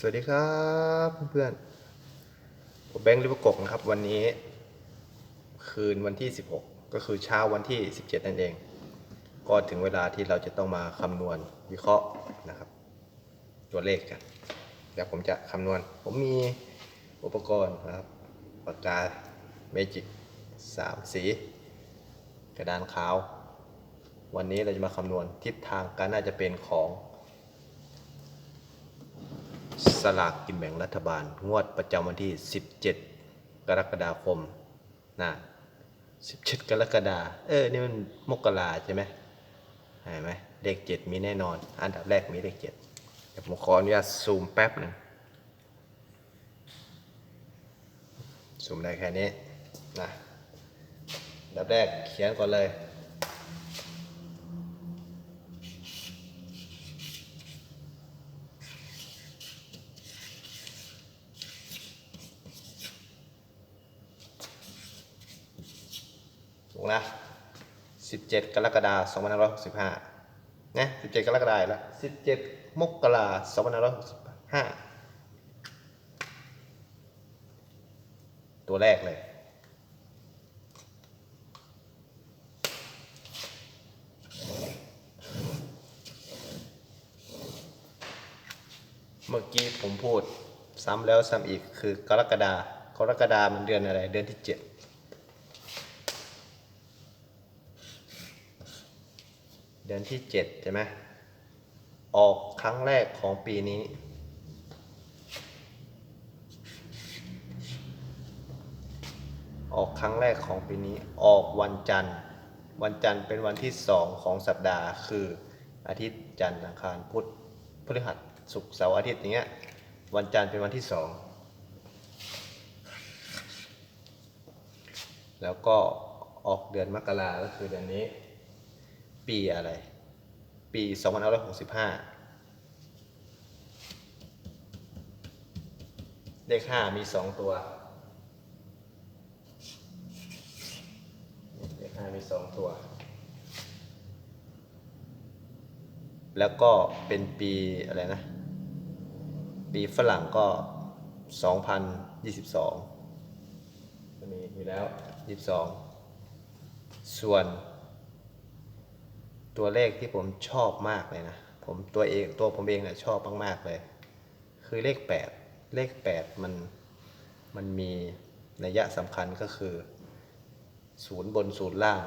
สวัสดีครับเพื่อนๆผมแบงค์ลิเวอร์กกนะครับ วันนี้ คืนวันที่ 16 ก็คือเช้าวันที่ 17 นั่นเอง ก็ถึงเวลาที่เราจะต้องมาคำนวณวิเคราะห์นะครับ ตัวเลขกันเดี๋ยวผมจะคำนวณ ผมมีอุปกรณ์นะครับปากกาเมจิก3สี กระดานขาว วันนี้เราจะมาคำนวณทิศทางการน่าจะเป็นของ สลากกินแบ่งรัฐบาล งวดประจำวันที่ 17 กรกฎาคมนะ17 กรกฎาเออ นี่มันมกราใช่ไหมเห็นไหมเลขเจ็ดมีแน่นอน อันดับแรกมีเลขเจ็ดเดี๋ยวผมขออนุญาตซูมแป๊บหนึ่งซูมได้แค่นี้นะอันดับแรกเขียนก่อนเลย ถูกนะ17 กรกฎาคม2565นะ17 กรกฎาคมแล้ว17 มกราคม2565 ตัวแรกเลยเมื่อกี้ผมพูดซ้ำแล้วซ้ำอีกคือกรกฎาคมกรกฎามันเดือนอะไร เดือนที่7 เดือนที่เจ็ดใช่ไหมออกครั้งแรกของปีนี้ ออกครั้งแรกของปีนี้ ออกวันจันทร์ วันจันทร์เป็นวันที่สองของสัปดาห์ คืออาทิตย์จันทร์อังคารพุธพฤหัสศุกร์เสาร์อาทิตย์อย่างเงี้ย วันจันทร์เป็นวันที่สองแล้วก็ออกเดือนมกราก็คือเดือนนี้ ปีอะไร ปี2565 เลข 5 มี 2 ตัว เลข 5 มี 2 ตัว แล้วก็เป็นปีอะไรนะ ปีฝรั่งก็ 2022จะมีมีแล้ว 22 ส่วน ตัวเลขที่ผมชอบมากเลยนะ ผมตัวเองตัวผมเองเนี่ยชอบมากๆเลย คือเลข 8 เลข 8 มันมันมีนัยยะสำคัญก็คือศูนย์บนศูนย์ล่าง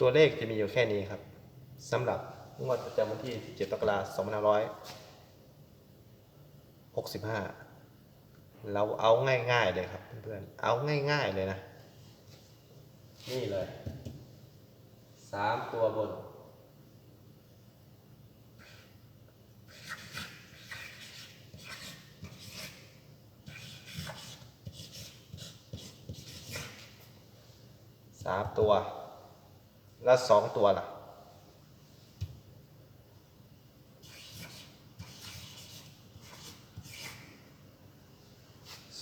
ตัวเลขจะมีอยู่แค่นี้ครับสำหรับงวดประจำวันที่ 17มกราคม2565 เราเอาง่ายๆเลยครับเพื่อนๆเอาง่ายๆเลยนะ นี่เลยสามตัวบน สามตัว แล้วสองตัวล่ะ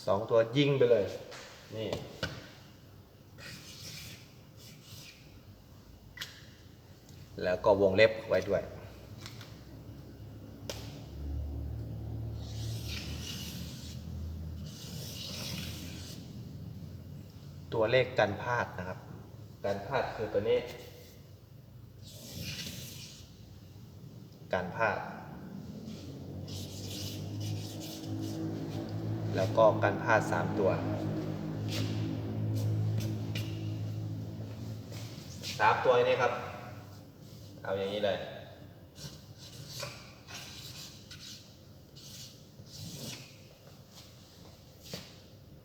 สองตัวยิงไปเลย นี่แล้วก็วงเล็บไว้ด้วย ตัวเลขกันพลาดนะครับ การพลาดคือตัวนี้ การพลาด แล้วก็การพลาดสามตัวสามตัวนี้ครับ เอาอย่างนี้เลย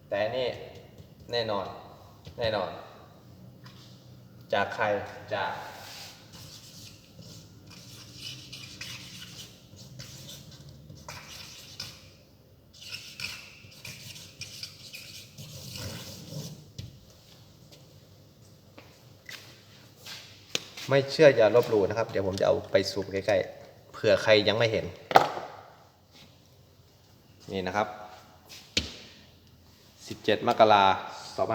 แต่นี่แน่นอน แน่นอน จากใครจาก ไม่เชื่ออย่าลบหลู่นะครับ เดี๋ยวผมจะเอาไปซูมใกล้ๆเผื่อใครยังไม่เห็น นี่นะครับ 17 มกราคม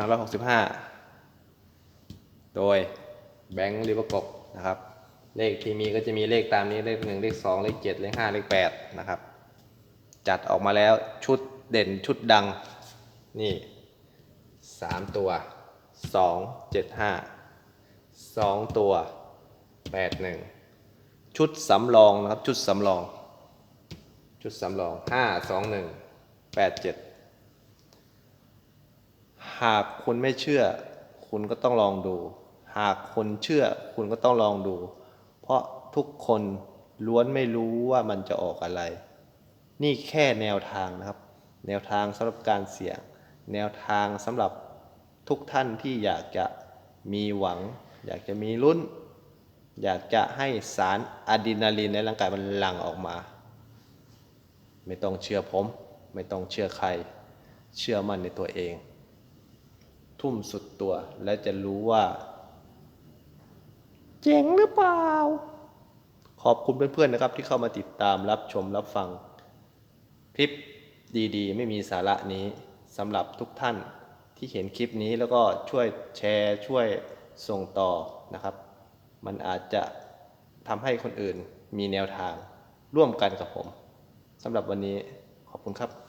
2565 โดยแบงค์หรือระกบนะครับ เลขที่มีก็จะมีเลขตามนี้เลขหนึ่งเลขสองเลขเจ็ดเลขห้าเลขแปดนะครับ จัดออกมาแล้วชุดเด่นชุดดังนี่สามตัวสอง เจ็ดห้าสองตัวแปดหนึ่งชุดสำรองนะครับ ชุดสำรอง ชุดสำรองห้าสองหนึ่งแปดเจ็ดหากคุณไม่เชื่อ คุณก็ต้องลองดู หากคนเชื่อ คุณก็ต้องลองดู เพราะทุกคนล้วนไม่รู้ว่ามันจะออกอะไร นี่แค่แนวทางนะครับ แนวทางสำหรับการเสี่ยง แนวทางสำหรับทุกท่านที่อยากจะมีหวัง อยากจะมีลุ้น อยากจะให้สารอะดรีนาลีนในร่างกายมันหลั่งออกมา ไม่ต้องเชื่อผม ไม่ต้องเชื่อใคร เชื่อมั่นในตัวเอง ทุ่มสุดตัวและจะรู้ว่า เจ๋งหรือเปล่า ขอบคุณเพื่อนๆนะครับที่เข้ามาติดตามรับชมรับฟัง คลิปดีๆ ไม่มีสาระนี้สำหรับทุกท่านที่เห็นคลิปนี้แล้วก็ช่วยแชร์ช่วย ส่งต่อนะครับ มันอาจจะทำให้คนอื่นมีแนวทางร่วมกันกับผมสำหรับวันนี้ขอบคุณครับ